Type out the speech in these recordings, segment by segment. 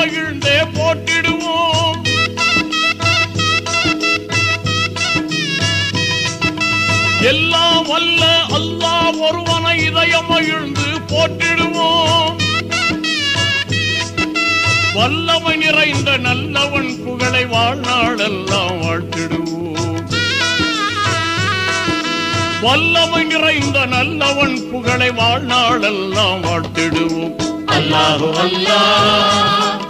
மகிழ்ந்தே போட்டிடுவோம். எல்லாம் வல்ல அல்லாஹ் ஒருவனை இதயம் மகிழ்ந்து போட்டிடுவோம். வல்லமை நிறைந்த நல்லவன் புகழை வாழ்நாளெல்லாம் வாழ்த்திடுவோம். வல்லமை நிறைந்த நல்லவன் புகழை வாழ்நாளெல்லாம் வாழ்த்திடுவோம். அல்லாஹு அல்லாஹ்.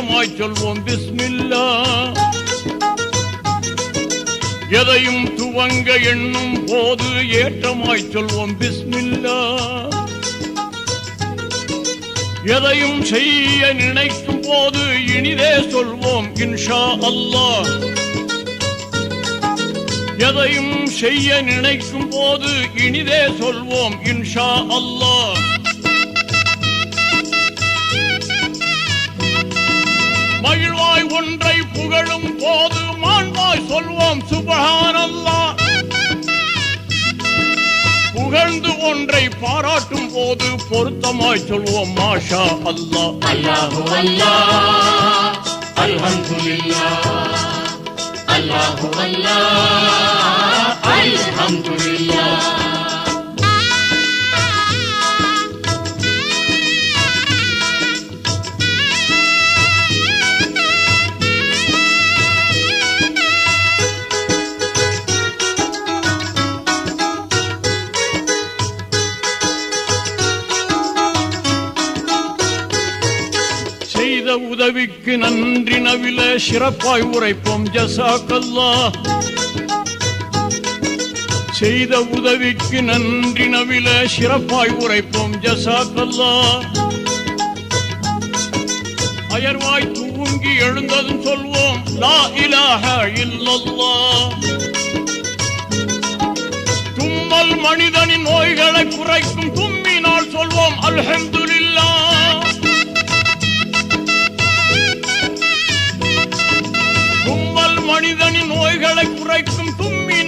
ஏற்றமாய் சொல்வோம் பிஸ்மில்லா. எதையும் துவங்க எண்ணும் போது ஏற்றமாய் சொல்வோம் பிஸ்மில்லா. எதையும் செய்ய நினைக்கும் போது இனிதே சொல்வோம் இன்ஷா அல்லாஹ் எதையும் செய்ய நினைக்கும் போது இனிதே சொல்வோம் இன்ஷா அல்லாஹ் மகிழ்வாய் ஒன்றை புகழும் போது மாண்பாய் சொல்வோம் சுபகானல்லா. புகழ்ந்து ஒன்றை பாராட்டும் போது பொருத்தமாய் சொல்வோம் மாஷா அல்லா. அல்லாஹு அல்லாஹ் அல்லாஹு அல்லா. செய்த உதவிக்கு நன்றி நவில சிறப்பாய் உரைப்போம். ஜசாக்கல்லா செய்த உதவிக்கு நன்றி நவில சிறப்பாய் உரைப்போம். ஜசாக்கல்லா அயர்வாய் தூங்கி எழுந்ததும் சொல்வோம் லா இலாஹ இல்லல்லாஹ் தும்மல் மனிதனின் நோய்களை குறைக்கும் தும்மினால் சொல்வோம் அல்ஹம்துலில்லாஹ்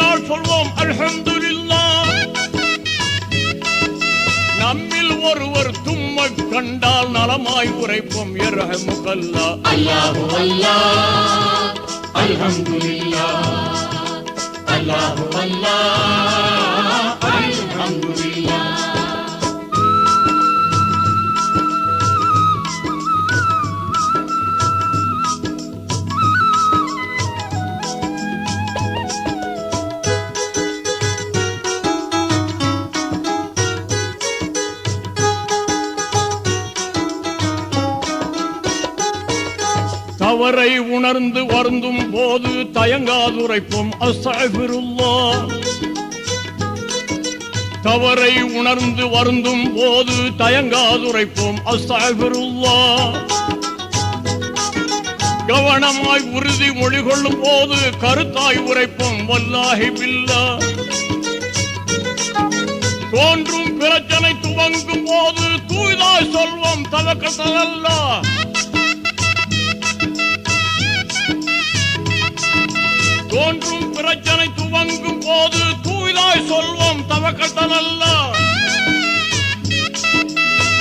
நாள் சொல்வோம் அல்ஹம்துலில்லாஹ் நம்மில் ஒருவர் தும்ம கண்டால் நலமாய் உரைப்போம் எரஹமுகல்லா அல்லாஹு அல்லாஹ் அல்ஹம்துலில்லாஹ் அல்லாஹு அல்லாஹ் அல்ஹம்துலில்லாஹ் அவரை உணர்ந்து வருந்தும் போது தயங்காதுரைப்போம். அஸ்தக்ஃபிருல்லாஹ் தவறை உணர்ந்து வருந்தும் போது தயங்காதுரைப்போம். அஸ்தக்ஃபிருல்லாஹ் கவனமாய் உறுதி மொழி கொள்ளும் போது கருத்தாய் உரைப்போம். வல்லாஹி பில்லா. தோன்றும் பிரச்சனை துவங்கும் போது தூய்தாய் சொல்வோம். தவக்கத்தல்லா தோன்றும் பிரச்சனை துவங்கும் போது தூய்தாய் சொல்வோம் தவக்கட்டனல்ல.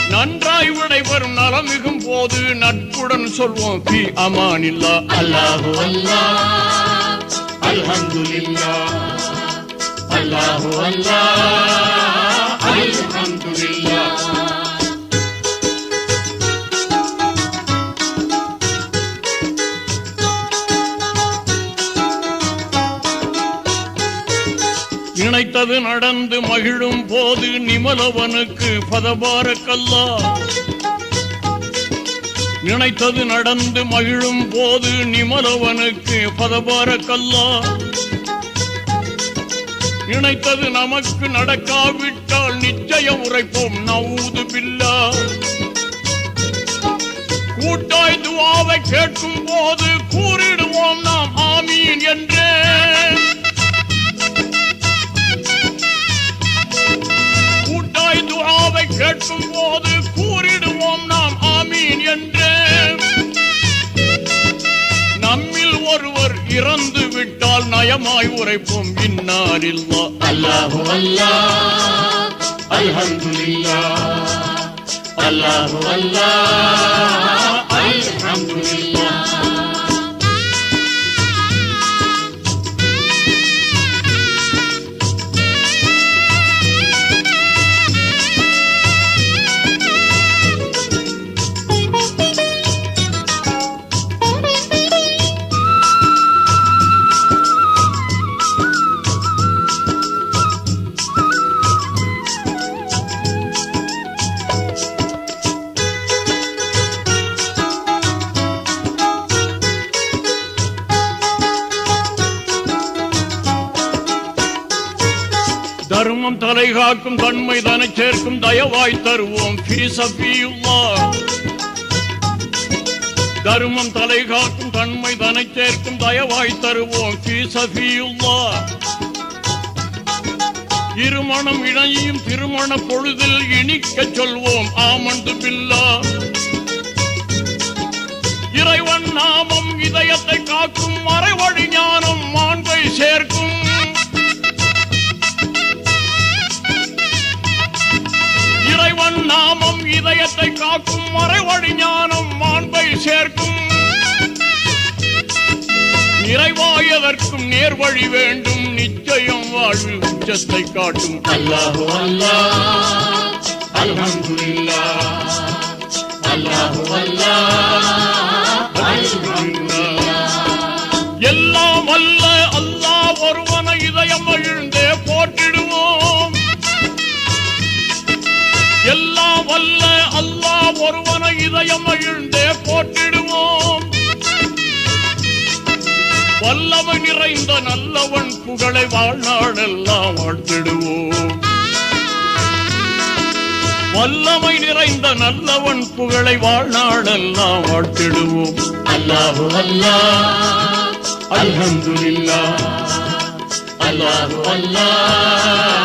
நன்றாய் விடைபெறும் நலமிகும் போது நட்புடன் சொல்வோம் பி அமானில்லா. அல்லாஹு அல்லாஹ் அல்ஹம்துலில்லாஹ் அல்லாஹு அல்லா அல்ஹம்துலில்லாஹ் நினைத்தது நடந்து மகிழும் போது நிமலவனுக்கு பதபார கல்லா நினைத்தது நடந்து மகிழும் போது நிமலவனுக்கு பதபார கல்லா நினைத்தது நமக்கு நடக்காவிட்டால் நிச்சயம் உரைப்போம் நவூது பில்லா. கூட்டாய் துவாவை கேட்கும் போது கூறிடுவோம் நாம் ஆமீன் என்றே. நம்மில் ஒருவர் இறந்து விட்டால் நயமாய் உரைப்போம் இன்னாரில்லா. அல்லாஹு அல்லா அல்ஹம்துலில்லா அல்லாஹு அல்லா தர்மம் தலை காக்கும் தன்மை தன சேர்க்கும் தயவாய் தருவோம். ஃபீ தர்மம் தலை காக்கும் தன்மை தனை சேர்க்கும் தயவாய் தருவோம். இருமணம் இணையும் திருமண பொழுதில் இனிக்க சொல்வோம். ஆமண்டு பில்லா. இறைவன் நாமம் இதயத்தை காக்கும் காக்கும் மறைவழி ஞானம் மாண்பை சேர்க்கும். நிறைவாயதற்கும் நேர்வழி வேண்டும். நிச்சயம் வாழ்வில் உச்சத்தை காட்டும். அல்லாஹு அல்லாஹ். அல்ஹம்துலில்லாஹ் அல்லாஹு அல்லாஹ். எல்லாம் வல்ல அல்லாஹ் ஒருவனை இதயம் மகிழ்ந்தே ஒருவனை இதயம் மகிழ்ந்தே போற்றிடுவோம் வல்லமை நிறைந்த நல்லவன் புகழை வாழ்நாளெல்லாம் வாழ்த்திடுவோம். வல்லமை நிறைந்த நல்லவன் புகழை வாழ்நாளெல்லாம் வாழ்த்திடுவோம். அல்லாஹு அல்லாஹ் அல்ஹம்துலில்லாஹ். அல்லாஹு அல்லாஹ்.